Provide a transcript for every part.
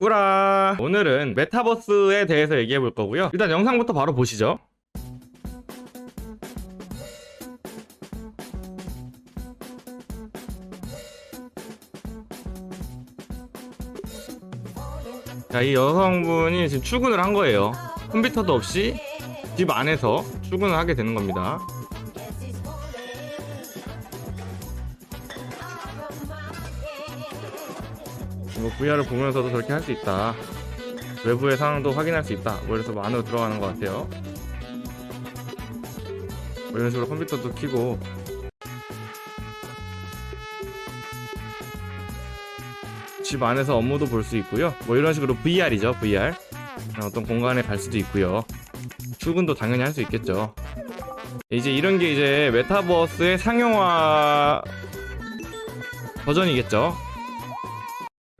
꾸라 오늘은 메타버스에 대해서 얘기해 볼 거고요 일단 영상부터 바로 보시죠 자, 이 여성분이 지금 출근을 한 거예요. 컴퓨터도 없이 집 안에서 출근을 하게 되는 겁니다. VR을 보면서도 저렇게 할 수 있다. 외부의 상황도 확인할 수 있다. 뭐 이래서 뭐 안으로 들어가는 것 같아요. 뭐 이런 식으로 컴퓨터도 켜고 집 안에서 업무도 볼 수 있고요. 뭐 이런 식으로 VR이죠, VR. 어떤 공간에 갈 수도 있고요. 출근도 당연히 할 수 있겠죠. 이제 이런 게 이제 메타버스의 상용화 버전이겠죠.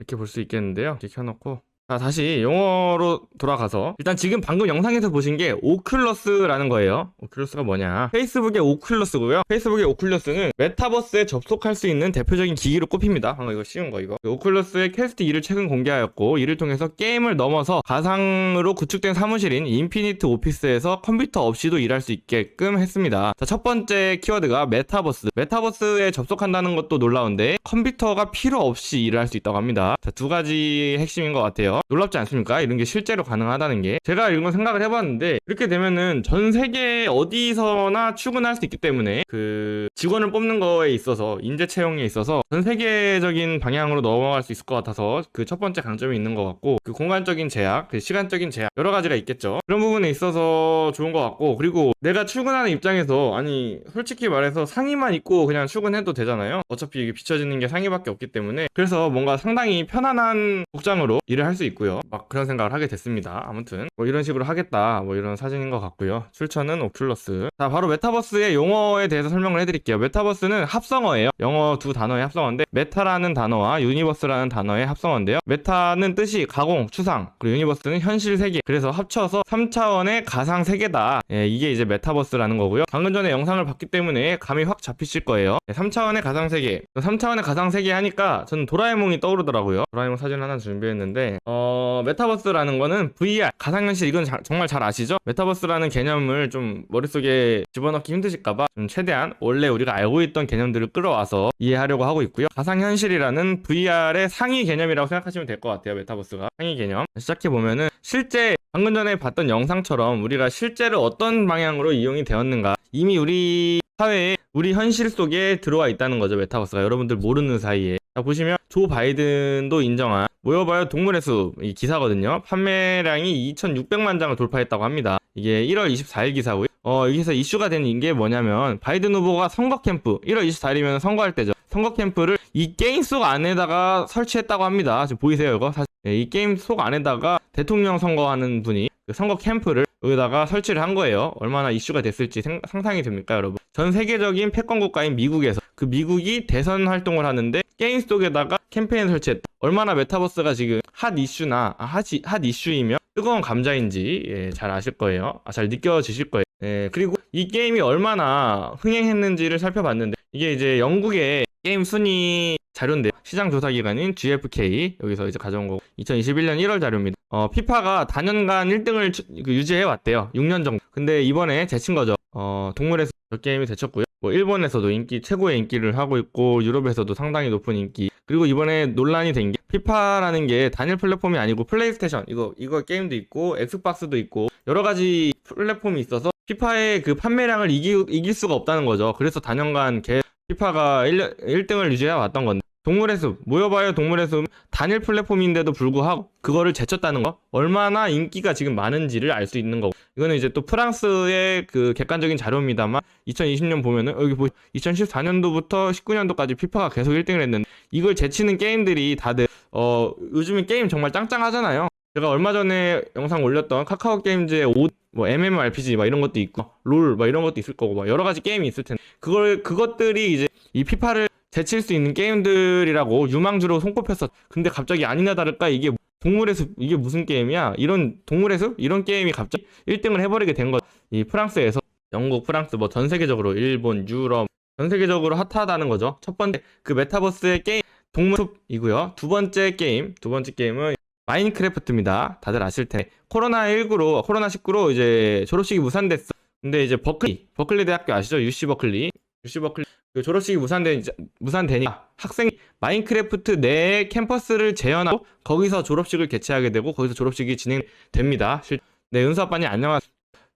이렇게 볼 수 있겠는데요. 이렇게 켜놓고 자 다시 영어로 돌아가서 일단 지금 방금 영상에서 보신 게 오클러스라는 거예요. 오클러스가 뭐냐? 페이스북의 오클러스고요. 페이스북의 오클러스는 메타버스에 접속할 수 있는 대표적인 기기로 꼽힙니다. 방금 이거 쉬운 거 이거. 그 오클러스의 퀘스트 2를 최근 공개하였고 이를 통해서 게임을 넘어서 가상으로 구축된 사무실인 인피니트 오피스에서 컴퓨터 없이도 일할 수 있게끔 했습니다. 자, 첫 번째 키워드가 메타버스. 메타버스에 접속한다는 것도 놀라운데 컴퓨터가 필요 없이 일을 할 수 있다고 합니다. 자, 두 가지 핵심인 것 같아요. 놀랍지 않습니까? 이런 게 실제로 가능하다는 게. 제가 이런 건 생각을 해봤는데 이렇게 되면은 전 세계 어디서나 출근할 수 있기 때문에 그 직원을 뽑는 거에 있어서 인재 채용에 있어서 전 세계적인 방향으로 넘어갈 수 있을 것 같아서 그 첫 번째 강점이 있는 것 같고 그 공간적인 제약, 그 시간적인 제약 여러 가지가 있겠죠. 그런 부분에 있어서 좋은 것 같고 그리고 내가 출근하는 입장에서 아니 솔직히 말해서 상의만 입고 그냥 출근해도 되잖아요. 어차피 이게 비춰지는 게 상의밖에 없기 때문에 그래서 뭔가 상당히 편안한 복장으로 일을 할 수 있고요. 막 그런 생각을 하게 됐습니다. 아무튼 뭐 이런 식으로 하겠다 뭐 이런 사진인 것 같고요. 출처는 오큘러스. 자 바로 메타버스의 용어에 대해서 설명을 해드릴게요. 메타버스는 합성어예요. 영어 두 단어의 합성어인데 메타라는 단어와 유니버스라는 단어의 합성어인데요. 메타는 뜻이 가공, 추상, 그리고 유니버스는 현실 세계. 그래서 합쳐서 3차원의 가상 세계다. 예, 이게 이제 메타버스라는 거고요. 방금 전에 영상을 봤기 때문에 감이 확 잡히실 거예요. 3차원의 가상 세계. 3차원의 가상 세계 하니까 저는 도라에몽이 떠오르더라고요. 도라에몽 사진 하나 준비했는데 어, 메타버스라는 거는 VR, 가상현실 이건 자- 정말 잘 아시죠? 메타버스라는 개념을 좀 머릿속에 집어넣기 힘드실까봐 좀 최대한 원래 우리가 알고 있던 개념들을 끌어와서 이해하려고 하고 있고요. 가상현실이라는 VR의 상위 개념이라고 생각하시면 될 것 같아요. 메타버스가 상위 개념. 시작해 보면은 실제 방금 전에 봤던 영상처럼 우리가 실제로 어떤 방향으로 이용이 되었는가 이미 우리 사회에 우리 현실 속에 들어와 있다는 거죠. 메타버스가 여러분들 모르는 사이에. 자, 보시면 조 바이든도 인정한 모여봐요 동물의 숲 이 기사거든요. 판매량이 2,600만 장을 돌파했다고 합니다. 이게 1월 24일 기사고요. 어, 여기서 이슈가 된 게 뭐냐면 바이든 후보가 선거 캠프 1월 24일이면 선거할 때죠. 선거 캠프를 이 게임 속 안에다가 설치했다고 합니다. 지금 보이세요, 이거? 사실 예, 이 게임 속 안에다가 대통령 선거하는 분이 그 선거 캠프를 여기다가 설치를 한 거예요. 얼마나 이슈가 됐을지 생- 상상이 됩니까, 여러분? 전 세계적인 패권 국가인 미국에서 그 미국이 대선 활동을 하는데 게임 속에다가 캠페인 설치했다. 얼마나 메타버스가 지금 핫 이슈나 아, 핫, 이- 핫 이슈이며 뜨거운 감자인지 예, 잘 아실 거예요. 아, 잘 느껴지실 거예요. 예, 그리고 이 게임이 얼마나 흥행했는지를 살펴봤는데 이게 이제 영국의 게임 순위 자료인데요. 시장 조사 기관인 GFK 여기서 이제 가져온 거고 2021년 1월 자료입니다. 어, 피파가 단연간 1등을 유지해 왔대요. 6년 정도. 근데 이번에 제친 거죠. 어, 동물에서 저 게임이 제쳤고요. 뭐 일본에서도 인기 최고의 인기를 하고 있고 유럽에서도 상당히 높은 인기. 그리고 이번에 논란이 된 게 피파라는 게 단일 플랫폼이 아니고 플레이스테이션 이거 이거 게임도 있고 엑스박스도 있고 여러 가지 플랫폼이 있어서 피파의 그 판매량을 이기, 이길 수가 없다는 거죠. 그래서 단연간 개 피파가 1, 1등을 유지해 왔던 건데 동물의 숲 모여봐요 동물의 숲. 단일 플랫폼인데도 불구하고 그거를 제쳤다는 거? 얼마나 인기가 지금 많은지를 알 수 있는 거고. 이거는 이제 또 프랑스의 그 객관적인 자료입니다만 2020년 보면은 여기 보 2014년도부터 19년도까지 피파가 계속 1등을 했는데 이걸 제치는 게임들이 다들 어 요즘에 게임 정말 짱짱하잖아요. 제가 얼마 전에 영상 올렸던 카카오 게임즈의 옷, 뭐 MMORPG 막 이런 것도 있고 롤 막 이런 것도 있을 거고 막 여러 가지 게임이 있을 텐데 그걸 그것들이 이제 이 피파를 제칠 수 있는 게임들이라고 유망주로 손꼽혔었. 근데 갑자기 아니나 다를까 이게 동물의 숲 이게 무슨 게임이야? 이런 동물의 숲 이런 게임이 갑자기 1등을 해버리게 된 거. 이 프랑스에서 영국, 프랑스 뭐 전 세계적으로 일본, 유럽 전 세계적으로 핫하다는 거죠. 첫 번째 그 메타버스의 게임 동물 숲이고요. 두 번째 게임, 두 번째 게임은 마인크래프트입니다. 다들 아실 텐데 코로나19로 코로나19로 이제 졸업식이 무산됐어. 근데 이제 버클리 버클리 대학교 아시죠? UC 버클리 UC 버클리 그 졸업식이 무산된 무산되니까 학생이 마인크래프트 내 캠퍼스를 재현하고 거기서 졸업식을 개최하게 되고 거기서 졸업식이 진행됩니다. 실- 네, 은수 아빠님 안녕하세요.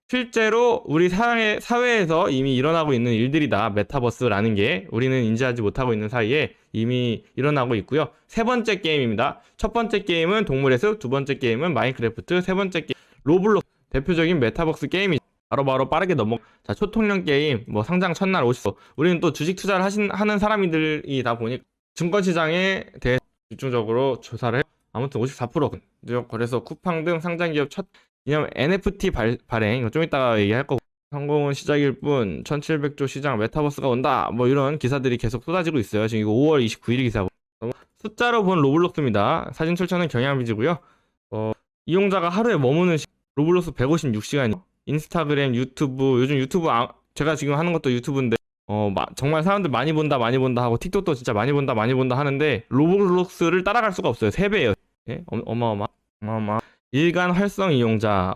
실제로 우리 사회, 사회에서 이미 일어나고 있는 일들이다. 메타버스라는 게 우리는 인지하지 못하고 있는 사이에 이미 일어나고 있고요. 세 번째 게임입니다. 첫 번째 게임은 동물의 숲, 두 번째 게임은 마인크래프트, 세 번째 게임 로블록스 대표적인 메타버스 게임이 바로 바로 빠르게 넘어. 자, 초통령 게임, 뭐 상장 첫날 오시고 우리는 또 주식 투자를 하신 하는 사람들이 다 보니 증권 시장에 대해 집중적으로 조사를 해. 아무튼 54% 뉴욕 거래소 쿠팡 등 상장 기업 첫 기념 NFT 발, 발행 좀 이따가 얘기할 거고. 성공은 시작일 뿐 1700조 시장 메타버스가 온다. 뭐 이런 기사들이 계속 쏟아지고 있어요. 지금 이거 5월 29일 기사고 숫자로 본 로블록스입니다. 사진 출처는 경향비지고요. 어, 이용자가 하루에 머무는 시... 로블록스 156시간 인스타그램 유튜브 요즘 유튜브 아, 제가 지금 하는 것도 유튜브인데 어 마- 정말 사람들 많이 본다 많이 본다 하고 틱톡도 진짜 많이 본다 많이 본다 하는데 로블록스를 따라갈 수가 없어요. 3배예요. 예? 어, 어마어마 어마어마 일간 활성 이용자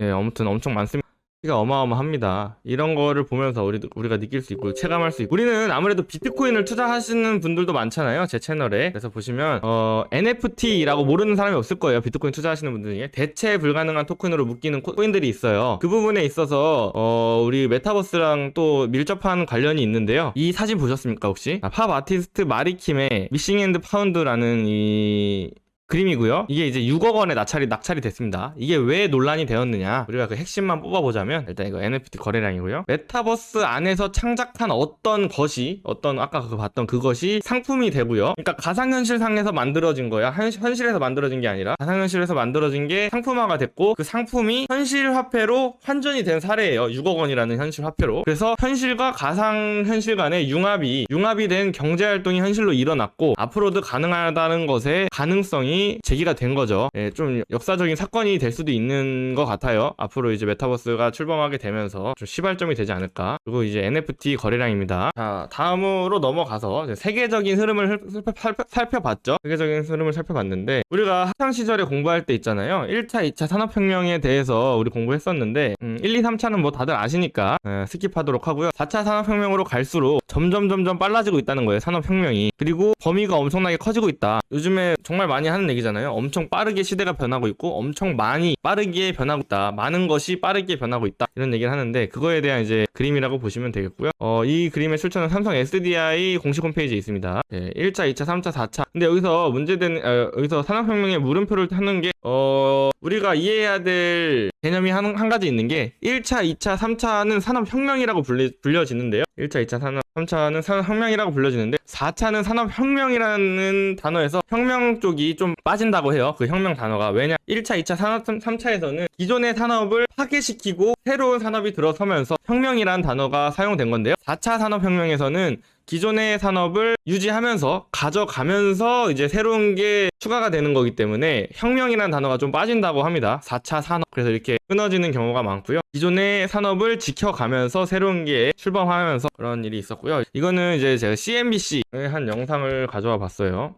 예, 아무튼 엄청 많습니다. 가 어마어마합니다. 이런 거를 보면서 우리, 우리가 느낄 수 있고 체감할 수 있고 우리는 아무래도 비트코인을 투자하시는 분들도 많잖아요. 제 채널에. 그래서 보시면 어, NFT라고 모르는 사람이 없을 거예요. 비트코인 투자하시는 분들 중에 대체 불가능한 토큰으로 묶이는 코- 코인들이 있어요. 그 부분에 있어서 어, 우리 메타버스랑 또 밀접한 관련이 있는데요. 이 사진 보셨습니까 혹시? 아, 팝 아티스트 마리킴의 미싱 앤드 파운드라는 이 그림이고요. 이게 이제 6억 원에 낙찰이 낙찰이 됐습니다. 이게 왜 논란이 되었느냐? 우리가 그 핵심만 뽑아보자면 일단 이거 NFT 거래량이고요. 메타버스 안에서 창작한 어떤 것이 어떤 아까 그 봤던 그것이 상품이 되고요. 그러니까 가상현실 상에서 만들어진 거야. 현, 현실에서 만들어진 게 아니라 가상현실에서 만들어진 게 상품화가 됐고 그 상품이 현실 화폐로 환전이 된 사례예요. 6억 원이라는 현실 화폐로. 그래서 현실과 가상 현실 간의 융합이 융합이 된 경제 활동이 현실로 일어났고 앞으로도 가능하다는 것에 가능성이 제기가 된 거죠. 예, 좀 역사적인 사건이 될 수도 있는 것 같아요. 앞으로 이제 메타버스가 출범하게 되면서 좀 시발점이 되지 않을까. 그리고 이제 NFT 거래량입니다. 자, 다음으로 넘어가서 세계적인 흐름을 슬- 살펴, 살펴 봤죠. 세계적인 흐름을 살펴봤는데 우리가 학창 시절에 공부할 때 있잖아요. 1차, 2차 산업혁명에 대해서 우리 공부했었는데 음, 1, 2, 3차는 뭐 다들 아시니까 예, 스킵하도록 하고요. 4차 산업혁명으로 갈수록 점점 점점 빨라지고 있다는 거예요. 산업혁명이. 그리고 범위가 엄청나게 커지고 있다. 요즘에 정말 많이 하는 얘기잖아요. 엄청 빠르게 시대가 변하고 있고 엄청 많이 빠르게 변하고 있다. 많은 것이 빠르게 변하고 있다. 이런 얘기를 하는데 그거에 대한 이제 그림이라고 보시면 되겠고요. 어, 이 그림의 출처는 삼성 SDI 공식 홈페이지에 있습니다. 예, 1차, 2차, 3차, 4차. 근데 여기서 문제된 어, 여기서 산업혁명의 물음표를 하는 게 어, 우리가 이해해야 될 개념이 한, 한 가지 있는 게 1차, 2차, 3차는 산업혁명이라고 불리, 불려지는데요. 1차, 2차, 산업 3차는 산업혁명이라고 불려지는데 4차는 산업혁명이라는 단어에서 혁명 쪽이 좀 빠진다고 해요. 그 혁명 단어가. 왜냐? 1차, 2차, 산업 3차에서는 기존의 산업을 파괴시키고 새로운 산업이 들어서면서 혁명이라는 단어가 사용된 건데요. 4차 산업혁명에서는 기존의 산업을 유지하면서 가져가면서 이제 새로운 게 추가가 되는 거기 때문에 혁명이라는 단어가 좀 빠진다고 합니다. 4차 산업. 그래서 이렇게 끊어지는 경우가 많고요. 기존의 산업을 지켜가면서 새로운 게 출범하면서 그런 일이 있었고요. 이거는 이제 제가 CNBC의 한 영상을 가져와 봤어요.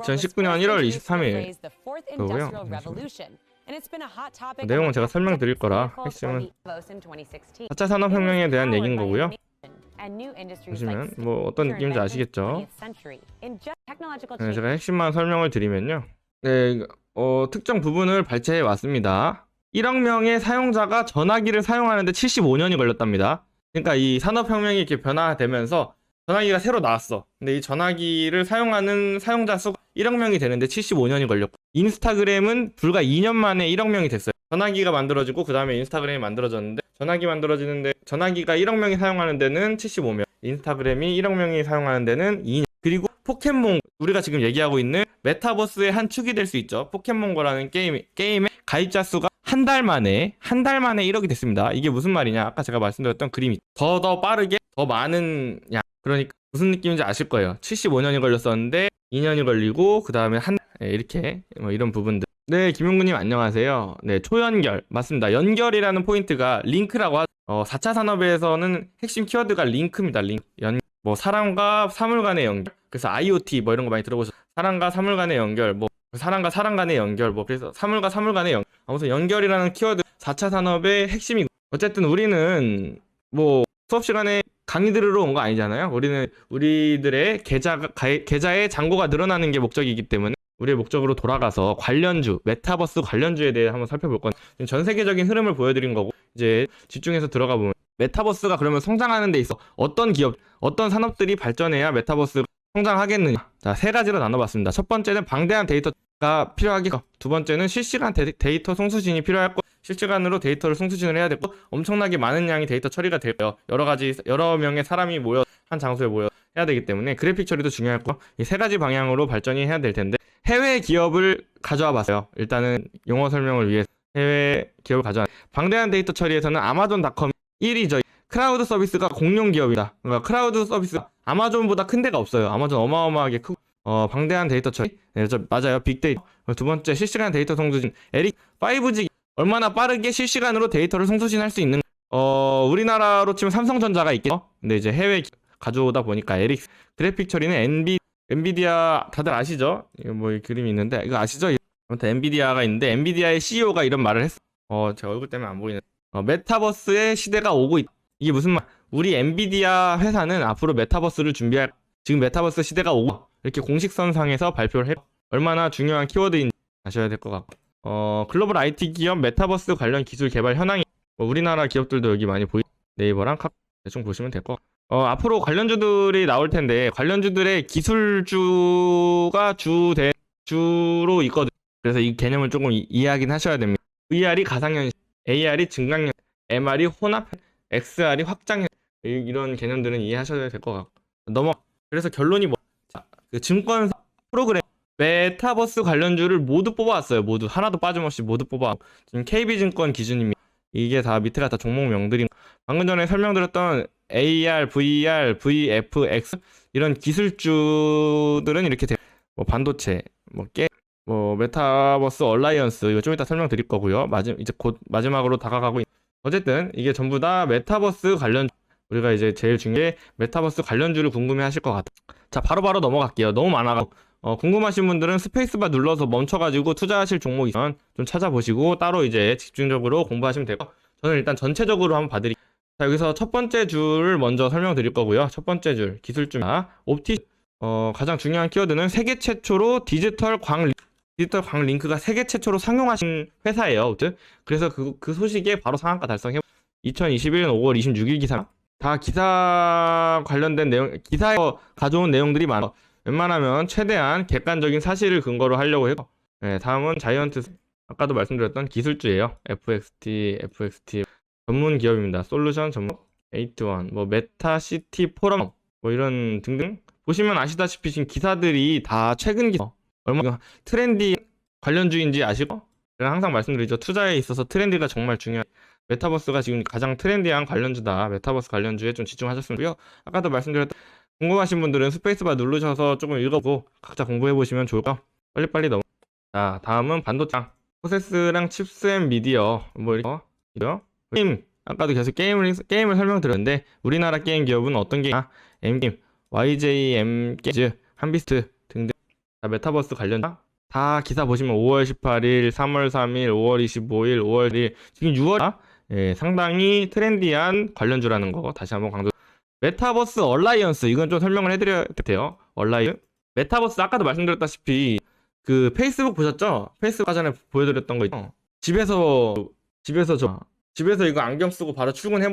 2019년 1월 23일 거고요. 거고요. 내용은 제가 설명드릴 거라 핵심은 4차 산업혁명에 대한 얘기인 거고요. 보시면 뭐 어떤 느낌인지 아시겠죠? 네, 제가 핵심만 설명을 드리면요. 네, 어, 특정 부분을 발췌해 왔습니다. 1억 명의 사용자가 전화기를 사용하는데 75년이 걸렸답니다. 그러니까 이 산업혁명이 이렇게 변화되면서 전화기가 새로 나왔어. 근데 이 전화기를 사용하는 사용자 수가 1억 명이 되는데 75년이 걸렸고 인스타그램은 불과 2년 만에 1억 명이 됐어요. 전화기가 만들어지고 그 다음에 인스타그램이 만들어졌는데 전화기 만들어지는데 전화기가 1억 명이 사용하는 데는 75명 인스타그램이 1억 명이 사용하는 데는 2년 그리고 포켓몬 우리가 지금 얘기하고 있는 메타버스의 한 축이 될 수 있죠. 포켓몬고라는 게임 게임의 가입자 수가 한 달 만에 한 달 만에 1억이 됐습니다. 이게 무슨 말이냐? 아까 제가 말씀드렸던 그림이 더더 빠르게 더 많은 양 그러니까 무슨 느낌인지 아실 거예요. 75년이 걸렸었는데 2년이 걸리고 그 다음에 한 네, 이렇게 뭐 이런 부분들 네, 김용구님 안녕하세요. 네, 초연결. 맞습니다. 연결이라는 포인트가 링크라고 하, 어, 4차 산업에서는 핵심 키워드가 링크입니다. 링크. 연, 뭐, 사람과 사물 간의 연결. 그래서 IoT 뭐 이런 거 많이 들어보셨, 사람과 사물 간의 연결, 뭐 사람과 사람 간의 연결, 뭐 그래서 사물과 사물 간의 연결. 아무튼 연결이라는 키워드 4차 산업의 핵심이고 어쨌든 우리는 뭐 수업 시간에 강의 들으러 온 거 아니잖아요. 우리는 우리들의 계좌가 가- 계좌의 잔고가 늘어나는 게 목적이기 때문에 우리의 목적으로 돌아가서 관련주, 메타버스 관련주에 대해 한번 살펴볼 건 전 세계적인 흐름을 보여드린 거고 이제 집중해서 들어가 보면 메타버스가 그러면 성장하는 데 있어 어떤 기업, 어떤 산업들이 발전해야 메타버스가 성장하겠느냐. 자, 세 가지로 나눠봤습니다. 첫 번째는 방대한 데이터가 필요하겠고, 두 번째는 실시간 데, 데이터 송수진이 필요하고, 실시간으로 데이터를 송수진을 해야 되고, 엄청나게 많은 양의 데이터 처리가 될 거예요. 여러 가지, 여러 명의 사람이 모여, 한 장소에 모여 해야 되기 때문에 그래픽 처리도 중요하고, 이세 가지 방향으로 발전이 해야 될 텐데, 해외 기업을 가져와 봤어요. 일단은 용어 설명을 위해 해외 기업을 가져와. 방대한 데이터 처리에서는 아마존닷컴 1위죠. 크라우드 서비스가 공룡 기업이다. 그러니까 크라우드 서비스 아마존보다 큰 데가 없어요. 아마존 어마어마하게 크고 어, 방대한 데이터 처리. 네, 저 맞아요. 빅데이터. 두 번째 실시간 데이터 송수진. 에릭 5G 얼마나 빠르게 실시간으로 데이터를 송수진할 수 있는 어, 우리나라로 치면 삼성전자가 있겠죠. 근데 이제 해외 기- 가져오다 보니까 에릭 그래픽 처리는 엔비 엔비디아 다들 아시죠? 이거 뭐이 그림이 있는데 이거 아시죠? 아무튼 엔비디아가 있는데 엔비디아의 CEO가 이런 말을 했어. 어, 제 얼굴 때문에 안 보이네. 어, 메타버스의 시대가 오고 있다. 이게 무슨 말? 우리 엔비디아 회사는 앞으로 메타버스를 준비할 지금 메타버스 시대가 오고 이렇게 공식선상에서 발표를 해 얼마나 중요한 키워드인지 아셔야 될 것 같고 어 글로벌 IT 기업 메타버스 관련 기술 개발 현황이 뭐 우리나라 기업들도 여기 많이 보이 네이버랑 카 대충 보시면 될 것 같고 어 앞으로 관련주들이 나올 텐데 관련주들의 기술주가 주대 주로 있거든. 그래서 이 개념을 조금 이- 이해하긴 하셔야 됩니다. VR이 가상현실 AR이 증강현 MR이 혼합 XR이 확장현. 이- 이런 개념들은 이해하셔야 될 것 같고. 넘어. 그래서 결론이 뭐 자, 그 증권사 프로그램 메타버스 관련주를 모두 뽑아왔어요. 모두 하나도 빠짐없이 모두 뽑아 지금 KB증권 기준입니다 이게 다 밑에가 다 종목명들인 방금 전에 설명드렸던 AR, VR, VFX 이런 기술주들은 이렇게 돼. 뭐 반도체, 뭐 게, 뭐 메타버스 얼라이언스 이거 좀 이따 설명드릴 거고요. 마지 이제 곧 마지막으로 다가가고 있... 어쨌든 이게 전부 다 메타버스 관련 우리가 이제 제일 중요한 게 메타버스 관련주를 궁금해 하실 것 같아. 자 바로 바로 넘어갈게요. 너무 많아가. 어, 궁금하신 분들은 스페이스바 눌러서 멈춰가지고 투자하실 종목 있으면 좀 찾아보시고 따로 이제 집중적으로 공부하시면 되고 저는 일단 전체적으로 한번 봐드릴게요. 자 여기서 첫 번째 줄을 먼저 설명드릴 거고요. 첫 번째 줄 기술주입니다. 옵티 어, 가장 중요한 키워드는 세계 최초로 디지털 광 리- 디지털 광 링크가 세계 최초로 상용하신 회사예요. 아무튼 그래서 그, 그 소식에 바로 상한가 달성해 2021년 5월 26일 기사 다 기사 관련된 내용 기사에서 가져온 내용들이 많아. 웬만하면 최대한 객관적인 사실을 근거로 하려고 해요. 네, 다음은 자이언트 아까도 말씀드렸던 기술주예요. FXT, FXT 전문 기업입니다. 솔루션 전문 에이트원, 뭐 메타시티 포럼 뭐 이런 등등 보시면 아시다시피 지금 기사들이 다 최근 기사 얼마 트렌디 관련주인지 아시고 제가 항상 말씀드리죠. 투자에 있어서 트렌드가 정말 중요한 메타버스가 지금 가장 트렌디한 관련주다. 메타버스 관련주에 좀 집중하셨으면 좋고요. 아까도 말씀드렸던 궁금하신 분들은 스페이스바 누르셔서 조금 읽어보고 각자 공부해 보시면 좋을 까 빨리빨리 넘어. 자, 다음은 반도체. 프로세스랑 칩스 앤 미디어 뭐 이거 이거 게임 아까도 계속 게임을 게임을 설명드렸는데 우리나라 게임 기업은 어떤 게임? 아, M게임, YJM 게임즈, 한비스트 등등. 자, 메타버스 관련 다 기사 보시면 5월 18일, 3월 3일, 5월 25일, 5월 1일 지금 6월 예, 상당히 트렌디한 관련주라는 거 다시 한번 강조. 메타버스 얼라이언스 이건 좀 설명을 해드려야 돼요. 얼라이언 메타버스 아까도 말씀드렸다시피 그 페이스북 보셨죠? 페이스북 전에 보여드렸던 거 있죠? 집에서 집에서 저 집에서 이거 안경 쓰고 바로 출근해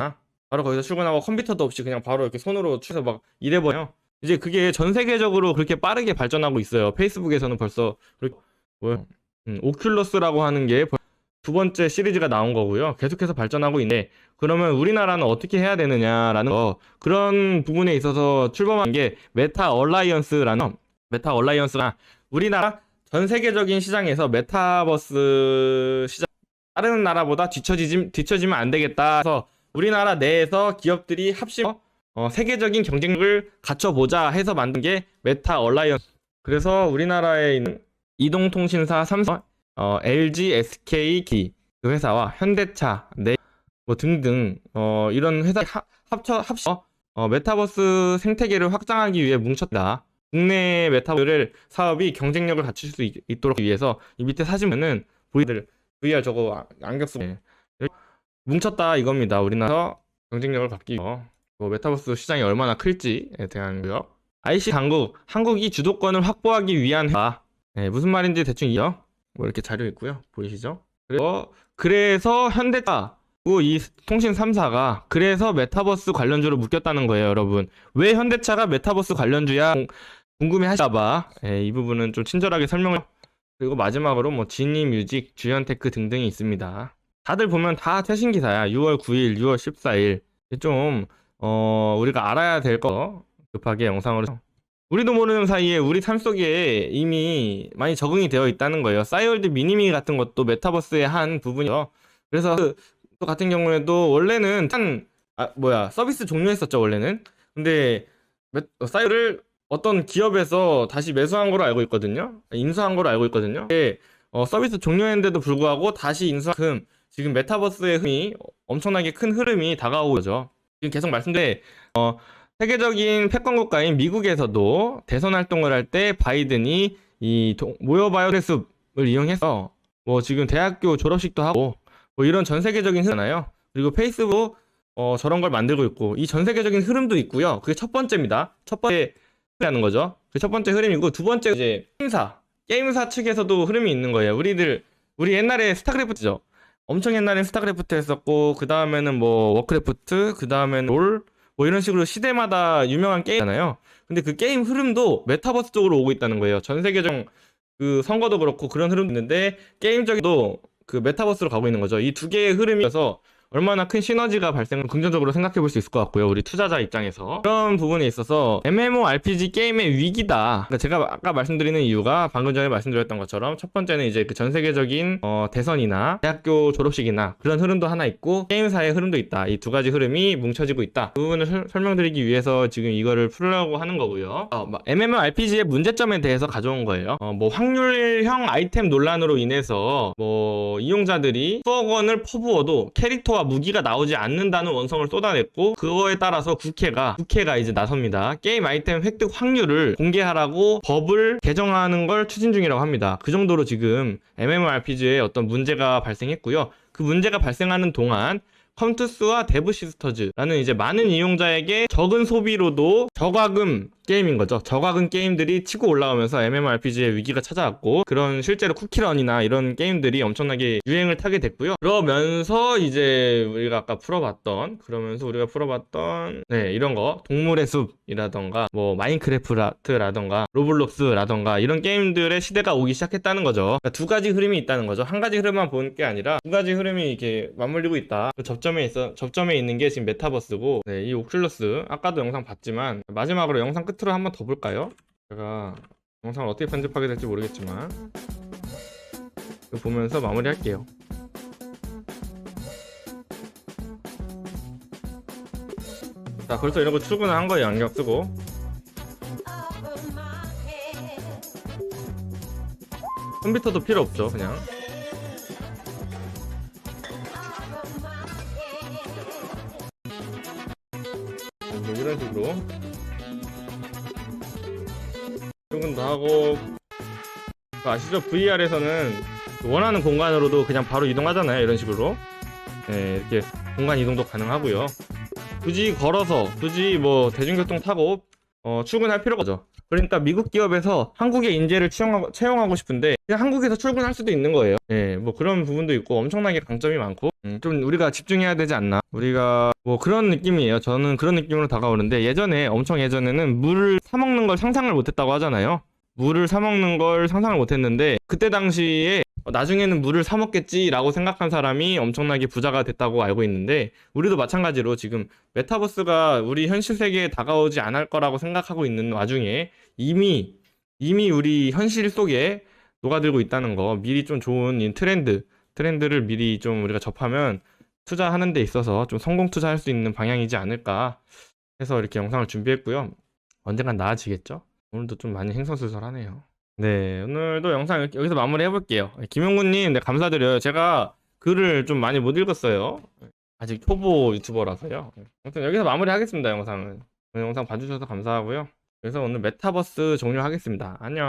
바로 거기서 출근하고 컴퓨터도 없이 그냥 바로 이렇게 손으로 취해서 막 일해버려. 이제 그게 전 세계적으로 그렇게 빠르게 발전하고 있어요. 페이스북에서는 벌써 그렇게 뭐요? 음, 오큘러스라고 하는 게 두 번째 시리즈가 나온 거고요. 계속해서 발전하고 있는데 그러면 우리나라는 어떻게 해야 되느냐라는 거 그런 부분에 있어서 출범한 게 메타 얼라이언스라는 메타 얼라이언스가 우리나라 전 세계적인 시장에서 메타버스 시장 다른 나라보다 뒤처지지, 뒤처지면 안 되겠다. 해서 우리나라 내에서 기업들이 합심 어, 세계적인 경쟁력을 갖춰보자 해서 만든 게 메타 얼라이언스. 그래서 우리나라에 있는 이동통신사 삼성 어, LG, SK, 기, 그 회사와 현대차, 네, 뭐 등등 어, 이런 회사 합쳐 합쳐 어, 메타버스 생태계를 확장하기 위해 뭉쳤다. 국내 메타버스를 사업이 경쟁력을 갖출 수 있, 있도록 위해서 이 밑에 사진면은 보이들 VR 저거 아- 안경 쓰고 예. 뭉쳤다 이겁니다. 우리나라 경쟁력을 갖기 위해서 뭐 메타버스 시장이 얼마나 클지에 대한 거요. IC 당국 한국이 주도권을 확보하기 위한 회사. 예, 무슨 말인지 대충 이해요. 뭐 이렇게 자료 있고요. 보이시죠? 그래서 그래서 현대차 그리고 이 통신 3사가 그래서 메타버스 관련주로 묶였다는 거예요, 여러분. 왜 현대차가 메타버스 관련주야? 궁금해 하실까봐 예, 이 부분은 좀 친절하게 설명을 그리고 마지막으로 뭐 지니 뮤직, 주연테크 등등이 있습니다. 다들 보면 다 최신 기사야. 6월 9일, 6월 14일. 좀 어, 우리가 알아야 될 거 급하게 영상으로 우리도 모르는 사이에 우리 삶 속에 이미 많이 적응이 되어 있다는 거예요. 싸이월드 미니미 같은 것도 메타버스의 한 부분이요. 그래서 그- 또 같은 경우에도 원래는 한 아, 뭐야 서비스 종료했었죠 원래는. 근데 메- 어, 싸이를 어떤 기업에서 다시 매수한 걸로 알고 있거든요. 인수한 걸로 알고 있거든요. 근데, 어, 서비스 종료했는데도 불구하고 다시 인수한 금 지금 메타버스의 흐름이 엄청나게 큰 흐름이 다가오고 있죠. 지금 계속 말씀드린 어, 세계적인 패권 국가인 미국에서도 대선 활동을 할 때 바이든이 이 동- 모여 바이오레스를 이용해서 뭐 지금 대학교 졸업식도 하고 뭐 이런 전 세계적인 흐름이잖아요. 그리고 페이스북 어, 저런 걸 만들고 있고 이 전 세계적인 흐름도 있고요. 그게 첫 번째입니다. 첫 번째 흐름이라는 거죠. 그 첫 번째 흐름이고 두 번째 이제 게임사 게임사 측에서도 흐름이 있는 거예요. 우리들 우리 옛날에 스타크래프트죠. 엄청 옛날에 스타크래프트 했었고 그 다음에는 뭐 워크래프트 그 다음에는 롤 뭐 이런 식으로 시대마다 유명한 게임이잖아요. 근데 그 게임 흐름도 메타버스 쪽으로 오고 있다는 거예요. 전 세계적 그 선거도 그렇고 그런 흐름도 있는데 게임적이도 그 메타버스로 가고 있는 거죠. 이 두 개의 흐름이어서 얼마나 큰 시너지가 발생을 긍정적으로 생각해 볼 수 있을 것 같고요. 우리 투자자 입장에서. 그런 부분에 있어서 MMORPG 게임의 위기다. 그러니까 제가 아까 말씀드리는 이유가 방금 전에 말씀드렸던 것처럼 첫 번째는 이제 그 전 세계적인 어, 대선이나 대학교 졸업식이나 그런 흐름도 하나 있고 게임사의 흐름도 있다. 이 두 가지 흐름이 뭉쳐지고 있다. 그 부분을 설- 설명드리기 위해서 지금 이거를 풀려고 하는 거고요. 어, 막 MMORPG의 문제점에 대해서 가져온 거예요. 어, 뭐 확률형 아이템 논란으로 인해서 뭐 이용자들이 수억 원을 퍼부어도 캐릭터 와 무기가 나오지 않는다는 원성을 쏟아냈고 그거에 따라서 국회가 국회가 이제 나섭니다. 게임 아이템 획득 확률을 공개하라고 법을 개정하는 걸 추진 중이라고 합니다. 그 정도로 지금 MMORPG에 어떤 문제가 발생했고요. 그 문제가 발생하는 동안 컴투스와 데브 시스터즈라는 이제 많은 이용자에게 적은 소비로도 저과금 게임인 거죠. 저과금 게임들이 치고 올라오면서 MMORPG의 위기가 찾아왔고 그런 실제로 쿠키런이나 이런 게임들이 엄청나게 유행을 타게 됐고요. 그러면서 이제 우리가 아까 풀어봤던 그러면서 우리가 풀어봤던 네 이런 거 동물의 숲이라던가 뭐 마인크래프트라던가 로블록스라던가 이런 게임들의 시대가 오기 시작했다는 거죠. 그러니까 두 가지 흐름이 있다는 거죠. 한 가지 흐름만 보는 게 아니라 두 가지 흐름이 이렇게 맞물리고 있다. 그 접점에 있어 접점에 있는 게 지금 메타버스고 네, 이 오큘러스 아까도 영상 봤지만 마지막으로 영상 끝 으로 한번 더 볼까요? 제가 영상을 어떻게 편집하게 될지 모르겠지만 이거 보면서 마무리할게요. 자 벌써 거 출근을 한 거예요 안경 쓰고 컴퓨터도 필요 없죠 그냥 하고 그 아시죠 VR에서는 원하는 공간으로도 그냥 바로 이동하잖아요 이런 식으로 네, 이렇게 공간 이동도 가능하고요 굳이 걸어서 굳이 뭐 대중교통 타고 어, 출근할 필요가 없죠. 그러니까 미국 기업에서 한국의 인재를 채용하고, 채용하고 싶은데 그냥 한국에서 출근할 수도 있는 거예요. 예, 뭐 그런 부분도 있고 엄청나게 강점이 많고 음, 좀 우리가 집중해야 되지 않나. 우리가 뭐 그런 느낌이에요. 저는 그런 느낌으로 다가오는데 예전에 엄청 예전에는 물을 사 먹는 걸 상상을 못했다고 하잖아요. 물을 사 먹는 걸 상상을 못했는데 그때 당시에 어, 나중에는 물을 사 먹겠지라고 생각한 사람이 엄청나게 부자가 됐다고 알고 있는데 우리도 마찬가지로 지금 메타버스가 우리 현실 세계에 다가오지 않을 거라고 생각하고 있는 와중에 이미 이미 우리 현실 속에 녹아들고 있다는 거 미리 좀 좋은 이 트렌드 트렌드를 미리 좀 우리가 접하면 투자하는 데 있어서 좀 성공 투자할 수 있는 방향이지 않을까 해서 이렇게 영상을 준비했고요. 언젠간 나아지겠죠 오늘도 좀 많이 행선수설하네요 네 오늘도 영상 여기- 여기서 마무리 해볼게요 김용구님 네 감사드려요 제가 글을 좀 많이 못 읽었어요 아직 초보 유튜버라서요. 아무튼 여기서 마무리 하겠습니다, 영상은. 오늘 영상 봐주셔서 감사하고요. 그래서 오늘 메타버스 종료하겠습니다. 안녕.